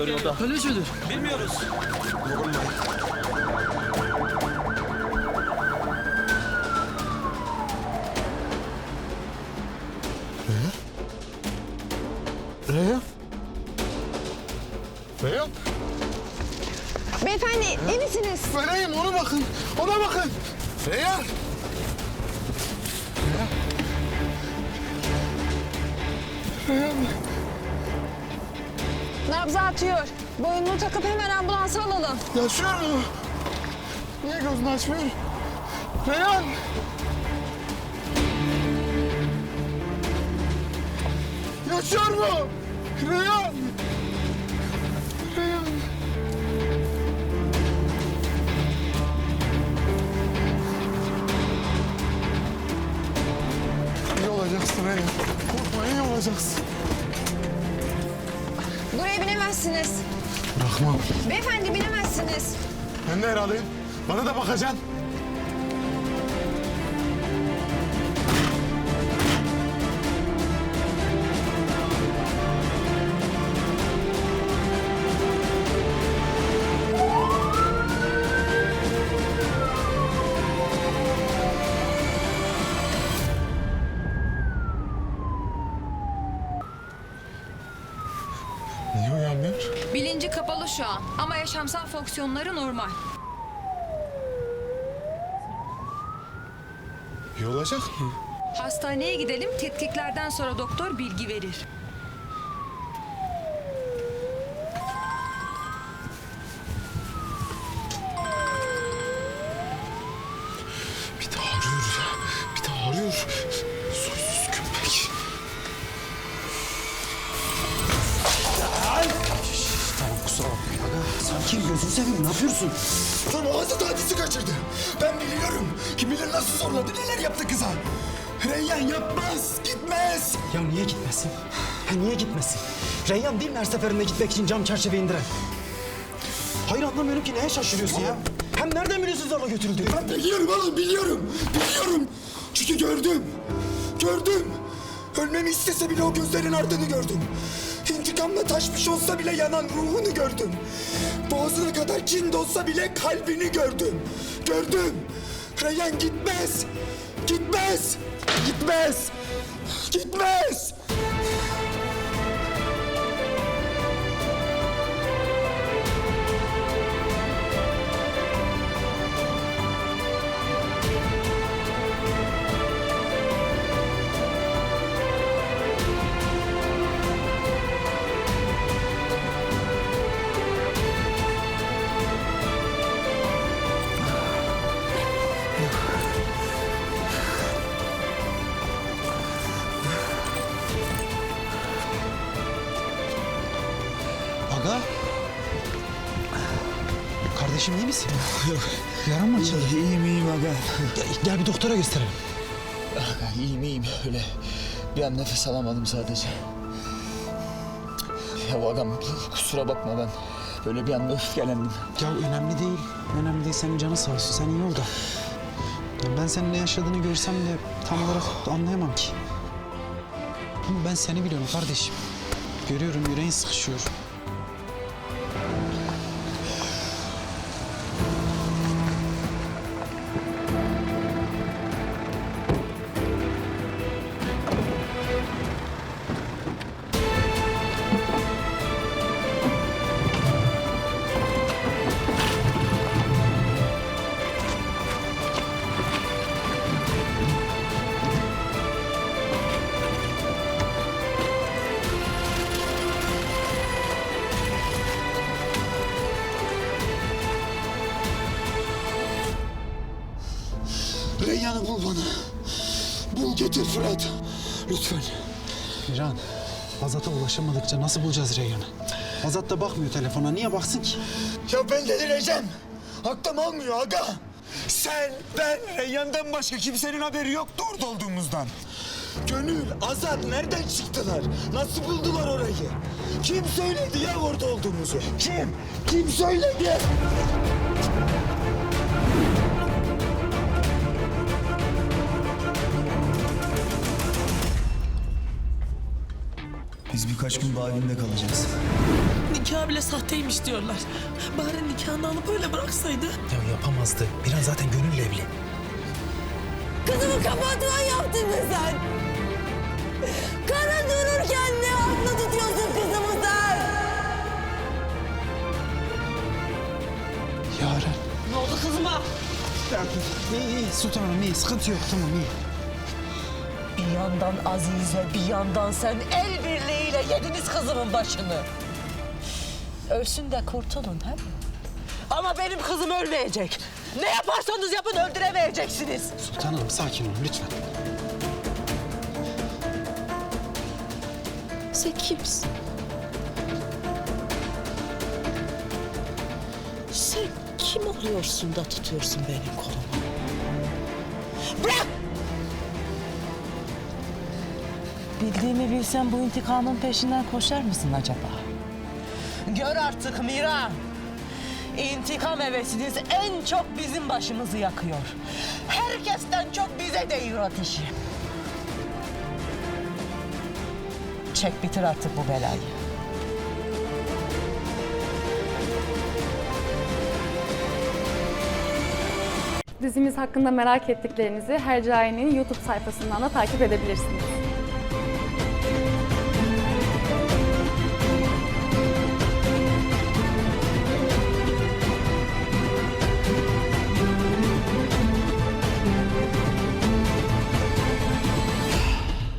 geliyor yolda. Öyle midir? Bilmiyoruz. Reyhan? Reyhan? Beyefendi iyi misiniz? Vereyim ona bakın. Ona bakın. Reyhan! Nabzı atıyor. Boynunu takıp hemen ambulansa alalım. Yaşıyor mu? Niye gözünü açmıyor? Reyhan! Yaşıyor mu? Reyhan! Reyhan! İyi olacaksın Reyhan. Korkma iyi olacaksın. Buraya binemezsiniz. Bırakmam. Beyefendi binemezsiniz. Ben de herhalde. Bana da bakacaksın. Bilinci kapalı şu an ama yaşamsal fonksiyonları normal. İyi olacak mı? Hastaneye gidelim, tetkiklerden sonra doktor bilgi verir. Sakin gözünü seveyim ne yapıyorsun? Sonra ağzı tatisi kaçırdı. Ben biliyorum. Kim bilir nasıl zorladı, neler yaptı kıza. Reyyan yapmaz, gitmez. Ya niye gitmesin? Ha niye gitmesin? Reyhan değil mi her seferinde gitmek için cam çerçeve indiren? Hayır anlamıyorum ki neye şaşırıyorsun ya? Hem nereden biliyorsun zorla götürüldüğünü? Ben biliyorum oğlum, biliyorum. Biliyorum. Çünkü gördüm. Gördüm. Ölmemi istese bile o gözlerin ardını gördüm. İntikamla taşmış olsa bile yanan ruhunu gördüm. Boğazına kadar kin dolsa bile kalbini gördüm. Gördüm. Reyhan gitmez. Gitmez. Gitmez. Gitmez. Kardeşim iyi misin? Yok. Yaran mı açıldı? İyiyim iyiyim aga. Gel, gel bir doktora gösterelim. Aga iyiyim iyiyim öyle. Bir an nefes alamadım sadece. Ya agam kusura bakma ben. Böyle bir anda öfkelendim. Ya önemli değil. Önemli değil. Senin canın sağ olsun. Sen iyi ol da. Ya ben senin ne yaşadığını görsem de tam olarak anlayamam ki. Ama ben seni biliyorum kardeşim. Görüyorum yüreğin sıkışıyor. Reyyan'ı bul bana. Bul getir Fırat. Lütfen. Miran, Azat'a ulaşamadıkça nasıl bulacağız Reyhan'ı? Azat da bakmıyor telefona. Niye baksın ki? Ya ben delireceğim. Aklım almıyor aga. Sen, ben, Reyyan'dan başka kimsenin haberi yoktu orada olduğumuzdan. Gönül, Azat nereden çıktılar? Nasıl buldular orayı? Kim söyledi ya orada olduğumuzu? Kim? Kim söyledi? Biz birkaç gün bağ evinde kalacağız. Nikah bile sahteymiş diyorlar. Bari nikahını alıp öyle bıraksaydı. Ya yapamazdı. Bir an zaten gönüllü evli. Kızımı kapatman yaptın mı sen? Karın dururken ne hakla tutuyorsun kızımı sen? Yaren. Ne oldu kızıma? İyi iyi Sultan Hanım iyi sıkıntı yok tamam iyi. Bir yandan Azize, bir yandan sen el birliğiyle yediniz kızımın başını. Ölsün de kurtulun he? Ama benim kızım ölmeyecek. Ne yaparsanız yapın öldüremeyeceksiniz. Sultan Hanım sakin olun lütfen. Sen kimsin? Sen kim oluyorsun da tutuyorsun benim kolumu? Bırak! Bildiğimi bilsen bu intikamın peşinden koşar mısın acaba? Gör artık Miran. İntikam hevesiniz en çok bizim başımızı yakıyor. Herkesten çok bize değiyor ateşi. Çek bitir artık bu belayı. Dizimiz hakkında merak ettiklerinizi Hercai'nin YouTube sayfasından da takip edebilirsiniz.